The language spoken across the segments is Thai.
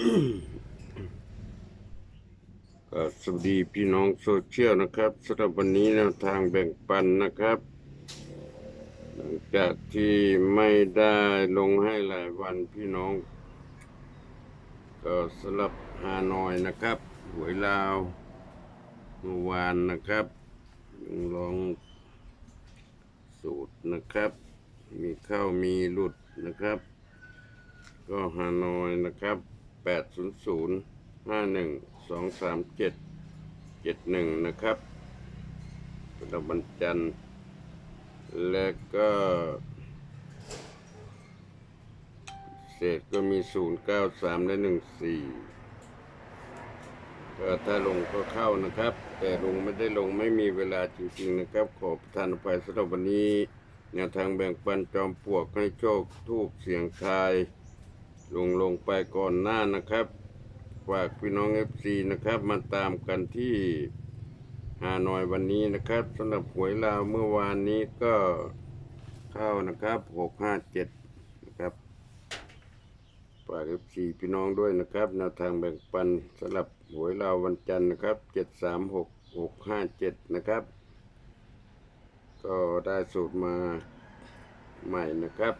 ก็สวัสดีพี่น้องโซเชียลนะครับสำหรับวันนี้แนวทางแบ่งปันนะครับ หลังจากที่ไม่ได้ลงให้หลายวันพี่น้อง ก็สำหรับฮานอยนะครับ หวยลาวเมื่อวานนะครับลองสูตรนะครับ มีเข้ามีหลุดนะครับ ก็ฮานอยนะครับ 800 51 237 71นะครับสำหรับวันจันทร์และก็เศษก็มี 093 และ 14 ก็ถ้าลงก็เข้านะครับ แต่ลงไม่ได้ลงไม่มีเวลาจริงๆนะครับ ขอประทานอภัยสำหรับวันนี้แนวทางแบ่งปันจอมปลวกให้โชคทูบเสียงทาย ลงลงไปก่อนหน้านะครับ ฝากพี่น้อง FC นะครับ มาตามกันที่ฮานอยวันนี้นะครับสำหรับหวยลาวเมื่อวานนี้ก็เข้านะครับ657นะครับฝาก FC พี่น้องด้วยนะครับแนวทางแบ่งปันสำหรับหวยลาววันจันทร์นะครับ736657นะครับ ก็ได้สูตรมาใหม่นะครับ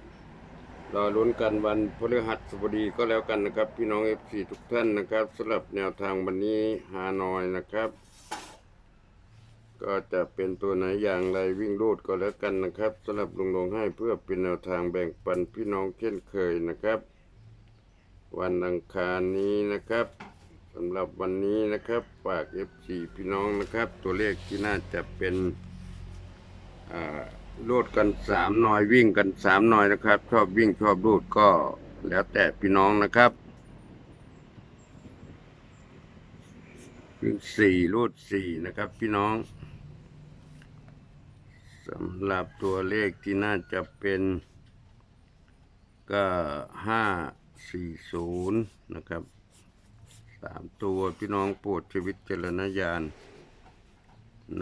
รอลุ้นกันวันพฤหัสบดีก็แล้วกันนะครับ พี่น้อง FC ทุกท่านนะครับสำหรับแนวทางวันนี้ฮานอยนะครับ ก็จะเป็นตัวไหนอย่างไรวิ่งรูดก็แล้วกันนะครับสำหรับลงลงให้เพื่อเป็นแนวทางแบ่งปันพี่น้องเช่นเคยนะครับ วันอังคารนี้นะครับสำหรับวันนี้นะครับฝาก FC พี่น้องนะครับ ตัวเลขที่น่าจะเป็นอ่า รูดกันสามหน่อยวิ่งกันสามหน่อยนะครับ ชอบวิ่งชอบรูดก็แล้วแต่พี่น้องนะครับวิ่งสี่รูดสี่นะครับ พี่น้องสำหรับตัวเลขที่น่าจะเป็นก็ห้าสี่ศูนย์นะครับสามตัวพี่น้องโปรดชีวิตเจรณญาณ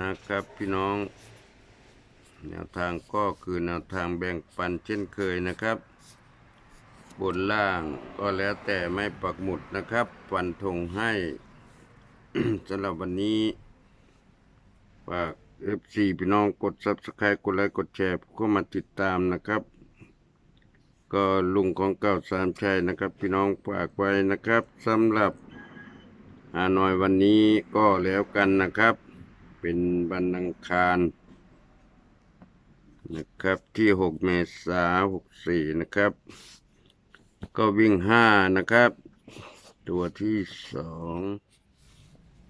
นะครับพี่น้อง แนวทางก็คือแนวทางแบ่งปันเช่นเคยนะครับ บนล่างก็แล้วแต่ไม่ปักหมุดนะครับฟันธงให้สำหรับวันนี้ฝาก FC พี่น้องกด Subscribe กดไลค์กดแชร์เข้ามาติดตามนะครับ ก็ลุงของเก่าสามชัยนะครับ พี่น้องฝากไว้นะครับสำหรับฮานอยวันนี้ก็แล้วกันนะครับ เป็นวันอังคาร นะครับที่หกเมษาหกสี่นะครับ ก็วิ่งห้านะครับ ตัวที่สอง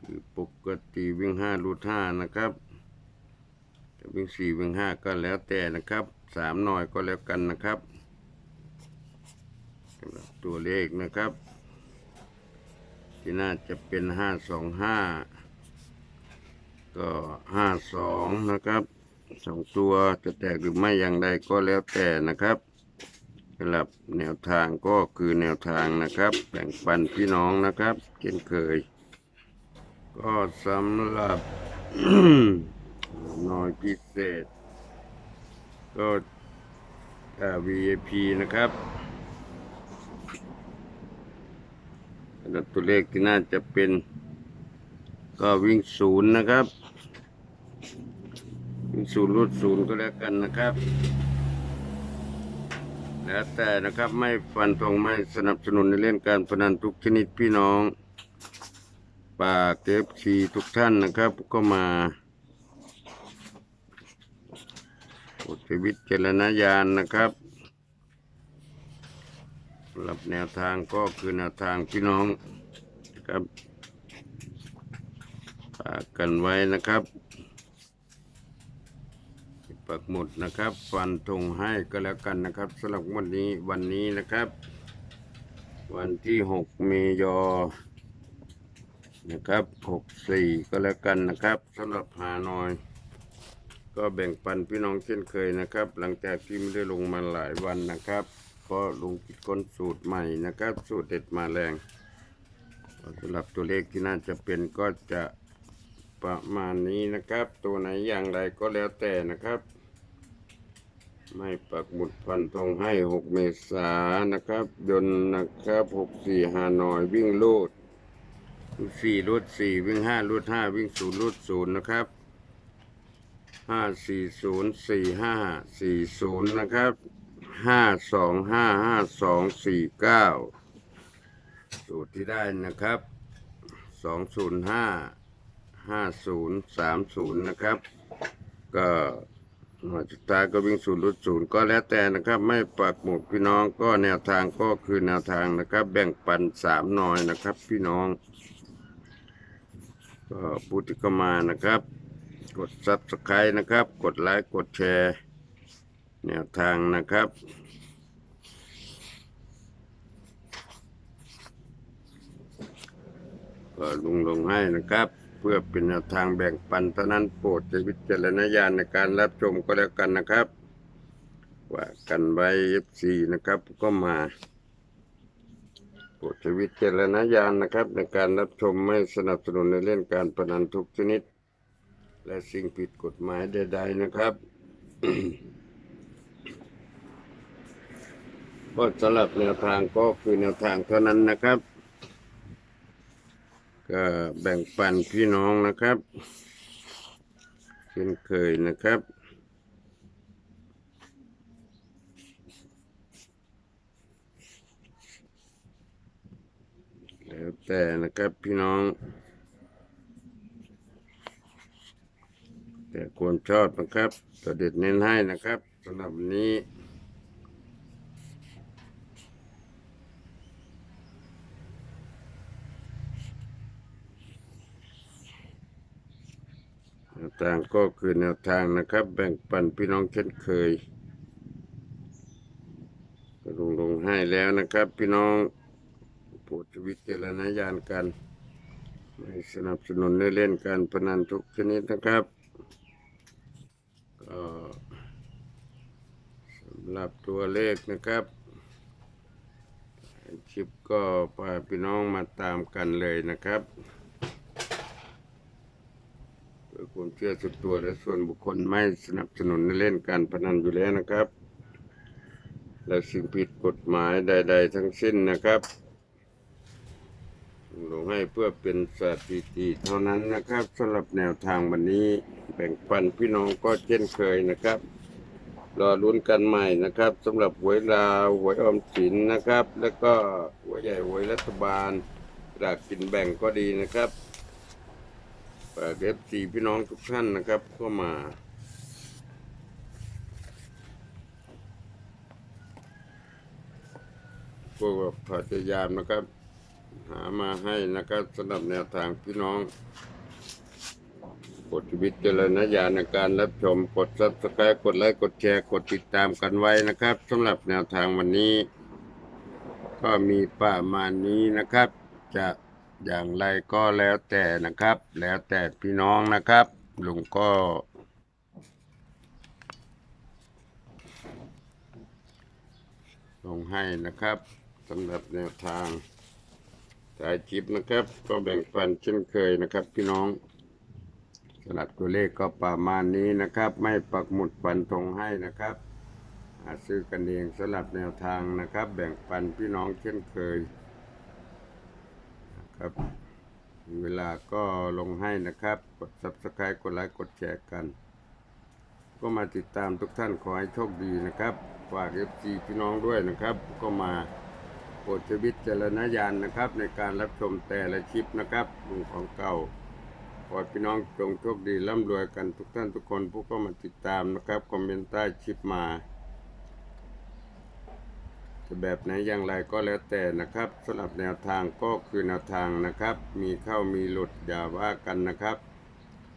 คือปกติวิ่งห้ารูดห้านะครับวิ่งสี่วิ่งห้าก็แล้วแต่นะครับสามหน่อยก็แล้วกันนะครับสำหรับตัวเลขนะครับ ที่น่าจะเป็นห้าสองห้าก็ห้าสองนะครับ สองตัวจะแตกหรือไม่อย่างใดก็แล้วแต่นะครับสำหรับแนวทางก็คือแนวทางนะครับแบ่งปันพี่น้องนะครับเช่นเคย ก็สำหรับน้อยพิเศษ ก็อ่า VIP นะครับสำหรับตัวเลขที่น่าจะเป็นก็วิ่งศูนย์นะครับ ศูนย์รูดศูนย์ก็แล้วกันนะครับ แล้วแต่นะครับไม่ฟันธงไม่สนับสนุนในเล่นการพนันทุกชนิดพี่น้องปากเอฟซีทุกท่านนะครับก็มาโปรดใช้วิจารณญาณนะครับสำหรับแนวทางก็คือแนวทางพี่น้องนะครับฝากกันไว้นะครับ ปักหมุดนะครับ ฟันธงให้ก็แล้วกันนะครับสำหรับวันนี้วันนี้นะครับ วันที่หกเมยอนะครับหกสี่ก็แล้วกันนะครับสำหรับหาหน่อย ก็แบ่งปันพี่น้องเช่นเคยนะครับ หลังจากที่ไม่ได้ลงมาหลายวันนะครับก็ลงคิดค้นสูตรใหม่นะครับ สูตรเด็ดมาแรงสำหรับตัวเลขที่น่าจะเป็นก็จะประมาณนี้นะครับ ตัวไหนอย่างไรก็แล้วแต่นะครับ ไม่ปักหมุดฟันธงให้หกเมษานะครับ ยนต์นะครับหกสี่ฮานอยวิ่งลูดสี่ลูดสี่วิ่งห้าลูดห้าวิ่งศูนย์ลูดศูนย์นะครับห้าสี่ศูนย์สี่ห้าสี่ศูนย์นะครับห้าสองห้าห้าสองสี่เก้าสูตรที่ได้นะครับสองศูนย์ห้าห้าศูนย์สามศูนย์นะครับ ก็ หน่วยสุดท้ายก็วิ่งศูนย์รุดศูนย์ก็แล้วแต่นะครับ ไม่ปักหมุดพี่น้องก็แนวทางก็คือแนวทางนะครับ แบ่งปันสามหน่อยนะครับ พี่น้องก็ผู้ที่เข้ามานะครับ กดซับสไครต์นะครับ กดไลค์กดแชร์ แนวทางนะครับก็ลุงลงให้นะครับ เพื่อเป็นแนวทางแบ่งปันเท่านั้นโปรดใช้วิจารณญาณในการรับชมก็แล้วกันนะครับ ว่ากันไว้ FC นะครับ ก็มาโปรดใช้วิจารณญาณนะครับ ในการรับชมไม่สนับสนุนในเล่นการพนันทุกชนิด และสิ่งผิดกฎหมายใด ๆนะครับก็สำหรับแนวทางก็คือแนวทางเท่านั้นนะครับ ก็แบ่งปันพี่น้องนะครับเช่นเคยนะครับแล้วแต่นะครับพี่น้อง แต่ควรชอบนะครับตัวเด็ดเน้นให้นะครับสำหรับวันนี้ แนวทางก็คือแนวทางนะครับ แบ่งปันพี่น้องเช่นเคยลงลงให้แล้วนะครับ พี่น้องโปรดวิจารณญาณกัน ไม่สนับสนุนในเล่นการพนันทุกชนิดนะครับก็สำหรับตัวเลขนะครับคลิปก็พาพี่น้องมาตามกันเลยนะครับเพื่อ ความเชื่อส่วนตัวและส่วนบุคคลไม่สนับสนุนในเล่นการพนันอยู่แล้วนะครับ และสิ่งผิดกฎหมายใด ๆ ทั้งสิ้นนะครับลงให้เพื่อเป็นสถิติเท่านั้นนะครับสำหรับแนวทางวันนี้ แบ่งปันพี่น้องก็เช่นเคยนะครับ รอลุ้นกันใหม่นะครับสำหรับหวยลาวหวยออมสินนะครับ แล้วก็หวยใหญ่หวยรัฐบาลหลักกินแบ่งก็ดีนะครับ เอฟซีพี่น้องทุกท่านนะครับเข้ามาพวกพยายามนะครับ หามาให้นะครับสำหรับแนวทางพี่น้องกดวิตเจรณญาณในการรับชมกดซับสไครต์กดไลค์กดแชร์กดติดตามกันไว้นะครับสำหรับแนวทางวันนี้ ก็มีประมาณนี้นะครับ จะ อย่างไรก็แล้วแต่นะครับ แล้วแต่พี่น้องนะครับ ลุงก็ ลงให้นะครับสำหรับแนวทางสายจิบนะครับ ก็แบ่งปันเช่นเคยนะครับ พี่น้องสลับตัวเลขก็ประมาณนี้นะครับ ไม่ปักหมุดฟันธงให้นะครับหาซื้อกันเองสลับแนวทางนะครับ แบ่งปันพี่น้องเช่นเคย ครับ เวลาก็ลงให้นะครับ กด subscribe กดไลค์กดแชร์กัน ก็มาติดตามทุกท่านขอให้โชคดีนะครับ ฝากเอฟซีพี่น้องด้วยนะครับ ก็มาโปรดใช้วิจารณญาณนะครับ ในการรับชมแต่ละคลิปนะครับลุงของเก่าขอพี่น้องจงโชคดีร่ำรวยกันทุกท่านทุกคนผู้ก็มาติดตามนะครับ คอมเมนต์ใต้คลิปมา แบบไหนอย่างไรก็แล้วแต่นะครับสำหรับแนวทางก็คือแนวทางนะครับ มีเข้ามีหลุดอย่าว่ากันนะครับ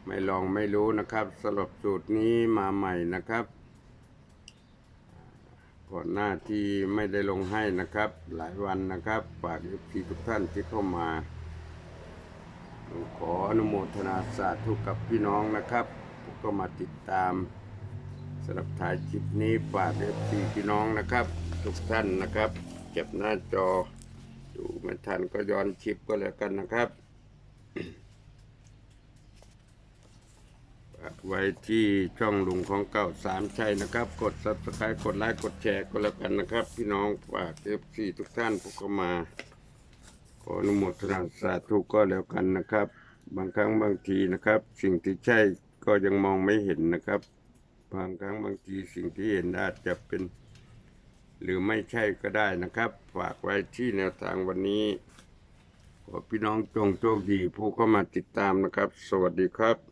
ไม่ลองไม่รู้นะครับสำหรับสูตรนี้มาใหม่นะครับก่อนหน้าที่ไม่ได้ลงให้นะครับ หลายวันนะครับฝากพี่ทุกท่านที่เข้ามา ขออนุโมทนาสาธุกับพี่น้องนะครับก็มาติดตามสำหรับถ่ายคลิปนี้ฝากเอฟซีพี่น้องนะครับ ทุกท่านนะครับ เก็บหน้าจอ ดูไม่ทันก็ย้อนคลิปก็แล้วกันนะครับไว้ที่ช่องลุงของเก่าสามชัยนะครับ กด subscribe กดไลค์กดแชร์ก็แล้วกันนะครับ พี่น้องฝากเอฟซีทุกท่านผู้เข้ามา ขออนุโมทนาสาธุก็แล้วกันนะครับ บางครั้งบางทีนะครับ สิ่งที่ใช่ก็ยังมองไม่เห็นนะครับ บางครั้งบางทีสิ่งที่เห็นอาจจะเป็น หรือไม่ใช่ก็ได้นะครับ ฝากไว้ที่แนวทางวันนี้ขอพี่น้องจงโชคดีผู้เข้ามาติดตามนะครับ สวัสดีครับ